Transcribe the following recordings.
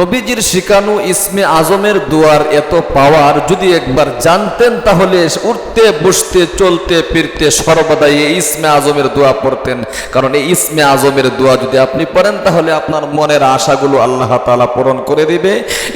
নবীজির শিকানু ইসমে আজমের দুয়ার এত পাওয়ার, যদি একবার জানতেন তাহলে উঠতে বসতে, চলতে, ফিরতে সর্বদাই এই ইসমে আজমের দোয়া পড়তেন। কারণ এই ইসমে আজমের দোয়া যদি আপনি পড়েন, তাহলে আপনার মনের আশাগুলো আল্লাহ তাআলা পূরণ করে দিবে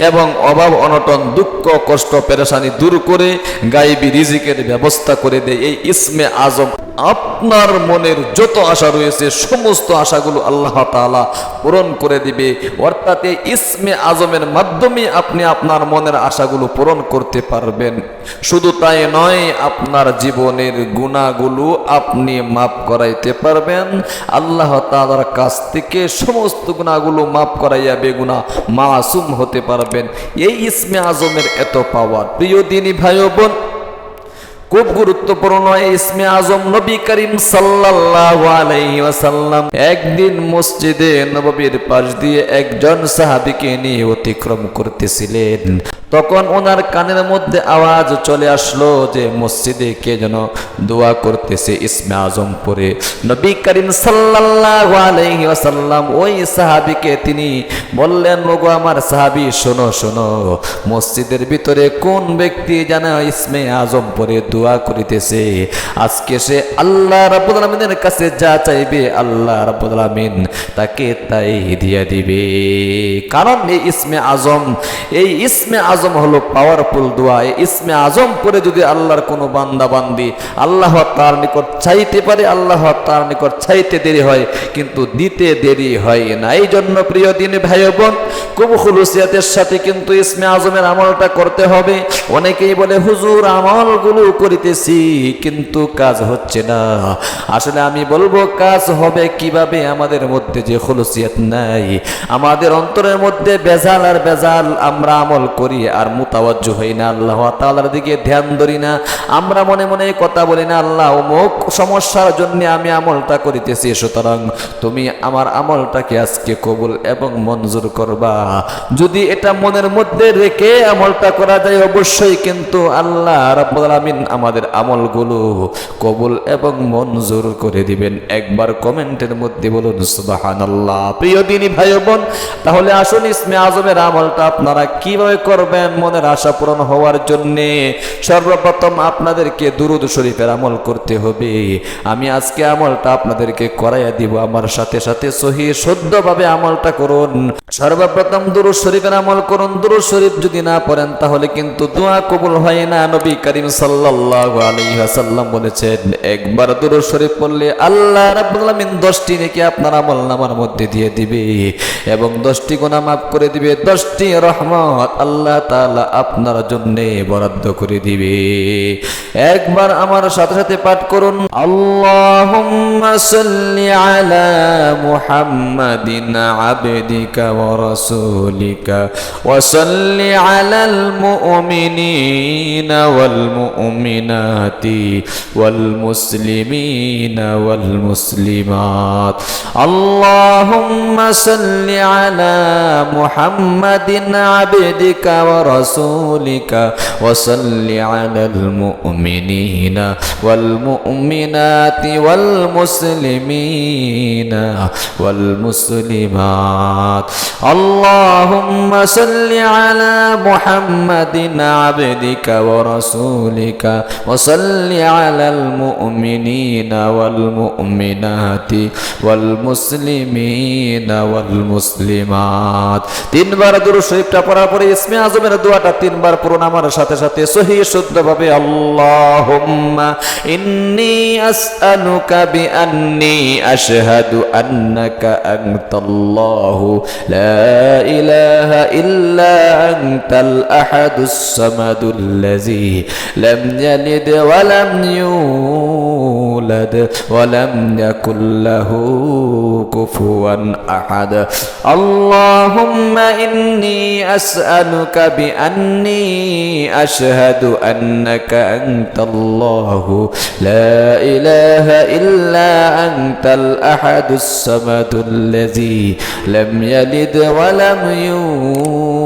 এবং অভাব, অনটন, দুঃখ, কষ্ট, পেরেশানি দূর করে গাইবি রিজিকের ব্যবস্থা করে দেয়। এই ইসমে আজম আপনার মনের যত আশা রয়েছে, সমস্ত আশাগুলো আল্লাহ তাআলা পূরণ করে দিবে। অর্থাৎ ইসমে আজমের মাধ্যমে আপনি আপনার মনের আশাগুলো পূরণ করতে পারবেন। শুধু তাই নয়, আপনার জীবনের গুণাগুলো আপনি মাফ করাইতে পারবেন। আল্লাহ তাআলার কাছ থেকে সমস্ত গুণাগুলো মাফ করাইয়া বেগুনা মাসুম হতে পারবেন। এই ইসমে আজমের এত পাওয়ার। প্রিয় দিনী ভাই বোন খুব গুরুত্বপূর্ণ ইসমে আজম নবী করিম ওয়াসাল্লাম একদিন মসজিদে নববীর পাশ দিয়ে একজন সাহাবীকে নিয়ে অতিক্রম করতেছিলেন। তখন ওনার কানের মধ্যে আওয়াজ চলে আসলো যে, মসজিদে কে যেন দোয়া করতেছে ইসমে আজম পরে। নবী করিম সাল্লাল্লাহু আলাইহি ওয়াসাল্লাম ওই সাহাবীকে তিনি বললেন, ওগো আমার সাহাবী, শোনো শোনো, মসজিদের ভিতরে কোন ব্যক্তি যেন ইসমে আজম পরে দোয়া করিতেছে? আজকে সে আল্লাহ রাব্বুল কাছে যা চাইবে, আল্লাহ রাব্বুল আলামিন তাকে তাই দিয়ে দিবে। কারণ এই ইসমে আজম, এই ইসমে আজম হলো পাওয়ারফুল দোয়া। এই ইসমে আজম পরে যদি আল্লাহর কোনো বান্দা বান্দি আল্লাহ তার নিকট চাইতে পারে, আল্লাহ তার নিকট চাইতে দেরি হয়, কিন্তু দিতে দেরি হয় না। এই জন্য প্রিয় দিন ভাই বোন খুব খুলুসিয়াতের সাথে কিন্তু ইসমে আজমের আমলটা করতে হবে। অনেকেই বলে, হুজুর, আমলগুলো করিতেছি, কিন্তু কাজ হচ্ছে না। আসলে আমি বলব, কাজ হবে কীভাবে আমাদের মধ্যে যে খুলুসিয়াত নাই। আমাদের অন্তরের মধ্যে বেজাল আর বেজাল আমরা আমল করি আর মুতাওয়াজ্জু হই না, আল্লাহ তাআলার দিকে ধ্যান ধরি না। আমরা মনে মনে কথা বলি না, আল্লাহ অমুক সমস্যার জন্য আমি আমলটা করিতেছি, সুতরাং তুমি আমার আমলটাকে আজকে কবুল এবং মঞ্জুর করবা। যদি এটা মনের মধ্যে রেখে আমলটা করা যায়, অবশ্যই কিন্তু আল্লাহ রাব্বুল আমাদের আমলগুলো কবুল এবং মঞ্জুর করে দিবেন। একবার কমেন্টের মধ্যে বলুন, সুবহানাল্লাহ। প্রিয় দিনী ভাই বোন, তাহলে আসুন ইসমে আজমের আমলটা আপনারা কীভাবে করবেন? মনের আশা পূরণ হওয়ার জন্য সর্বপ্রথম আপনাদেরকে দুরুদ শরীফের আমল করতে হবে। আমি আজকে আমলটা আপনাদেরকে করাইয়া দিব, আমার সাথে সাথে সহি শুদ্ধভাবে আমলটা করুন। সর্বপ্রথম দুরুদ শরীফের আমল করুন। দুরুদ শরীফ যদি না পড়েন, তাহলে কিন্তু দোয়া কবুল হয় না। নবী করিম সাল্লাল্লাহু আলাইহি ওয়াসাল্লাম বলেছেন, একবার দুরুদ শরীফ পড়লে আল্লাহ রাব্বুল আলামিন 10টি নেকি আপনার আমল নামার মধ্যে দিয়ে দিবে এবং 10টি গুনাহ মাফ করে দিবে। 10টি রহমত আল্লাহ তাআলা আপনার জন্য বরাদ্দ করে দিবে। একবার আমার সাথে সাথে পাঠ করুন। আবদিকা সাল্লি আলা মুহাম্মাদিন আবদিকা ওয়া রাসূলিকা ওয়া সাল্লি আলাল মুমিনিনা ওয়াল মুমিনাতি ওয়াল মুসলিমিনা ওয়াল মুসলিমাত আল্লাহুম্মা সাল্লি আলা মুহাম্মাদিন আবদিকা ওয়া রাসূলিকা ওয়া সাল্লি আলাল মুমিনিনা ওয়াল মুমিনাতি ওয়াল মুসলিমিনা ওয়াল মুসলিমাত তিনবার দুরূদ শরীফটা পড়ার পরে ইসমে আজমের দোয়াটা তিনবার পড়ুন আমার সাথে সাথে। সহি, শুদ্ধভাবে আল্লাহুম্মা ইন্নী আসআলুকা বিআন্নী আশহাদু আন্নাকা আনতাল্লাহু লা ইলাহা ইল্লা আনতাল আহাদুস সামাদুল্লাযী লাম ইয়ালিদ ওয়া লাম ইউলাদ ولد ولم يكن له كفوا أحد. اللهم إني أسألك بأني أشهد أنك أنت الله. لا إله إلا أنت الأحد الصمد الذي لم يلد ولم يولد.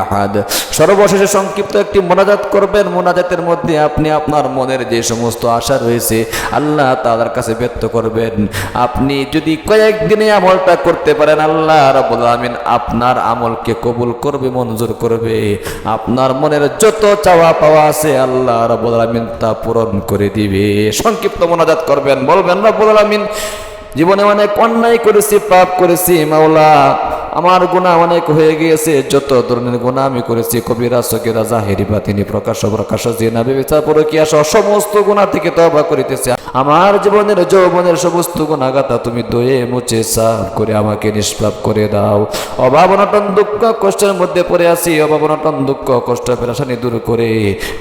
আহাদ। সর্বশেষে সংক্ষিপ্ত একটি মোনাজাত করবেন। মোনাজাতের মধ্যে আপনি আপনার মনের যে সমস্ত আশা রয়েছে, আল্লাহ তাদের কাছে ব্যক্ত করবেন। আপনি যদি কয়েকদিনে আমলটা করতে পারেন, আল্লাহ রাব্বুল আলামিন আপনার আমলকে কবুল করবে, মঞ্জুর করবে। আপনার মনের যত চাওয়া পাওয়া আছে, আল্লাহ রাব্বুল আলামিন তা পূরণ করে দিবে। সংক্ষিপ্ত মোনাজাত করবেন। বলবেন, রাব্বুল আলামিন, জীবনে অনেক অন্যায় করেছি, পাপ করেছি, মাওলা আমার গুণা অনেক হয়ে গিয়েছে, যত ধরনের গুণা আমি করেছি, কবিরা সকিরা জাহেরি বা তিনি প্রকাশ প্রকাশ জিনা বিবেচনা পরকিয়া সমস্ত গুণা থেকে তবা করিতেছে। আমার জীবনের যৌবনের সমস্ত গুণাগাতা তুমি দয়ে মুছে সাফ করে আমাকে নিষ্পাপ করে দাও। অভাব অনটন, দুঃখ কষ্টের মধ্যে পড়ে আছি। অভাব অনটন, দুঃখ কষ্ট, পেরাশানি দূর করে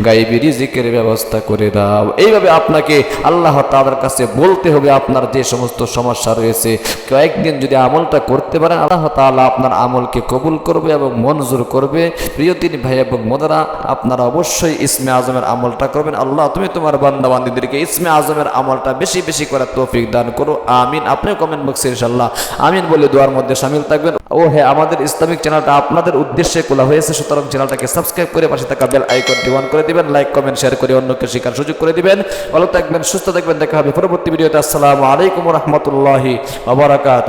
গাইবি রিজিকের ব্যবস্থা করে দাও। এইভাবে আপনাকে আল্লাহ তাদের কাছে বলতে হবে আপনার যে সমস্ত সমস্যা রয়েছে। কয়েকদিন যদি আমলটা করতে পারেন, আল্লাহ তাআলা আপনার আমলকে কবুল করবে এবং মঞ্জুর করবে। প্রিয় তিনি ভাই এবং মোদারা আপনারা অবশ্যই ইসমে আজমের আমলটা করবেন। আল্লাহ, তুমি তোমার বান্দা বান্দিদেরকে ইসমে আজমের আমলটা বেশি বেশি করার তৌফিক দান করো। আমিন। আপনিও কমেন্ট বক্সে ইনশাল্লাহ আমিন বলে দোয়ার মধ্যে সামিল থাকবেন। ও হ্যাঁ আমাদের ইসলামিক চ্যানেলটা আপনাদের উদ্দেশ্যে খোলা হয়েছে, সুতরাং চ্যানেলটাকে সাবস্ক্রাইব করে পাশে থাকা বেল আইকনটি অন করে দিবেন লাইক কমেন্ট শেয়ার করে অন্যকে শেখার সুযোগ করে দিবেন। ভালো থাকবেন, সুস্থ থাকবেন, দেখা হবে পরবর্তী ভিডিওতে। আসসালামু আলাইকুম রহমতুল্লাহি আবরাকাত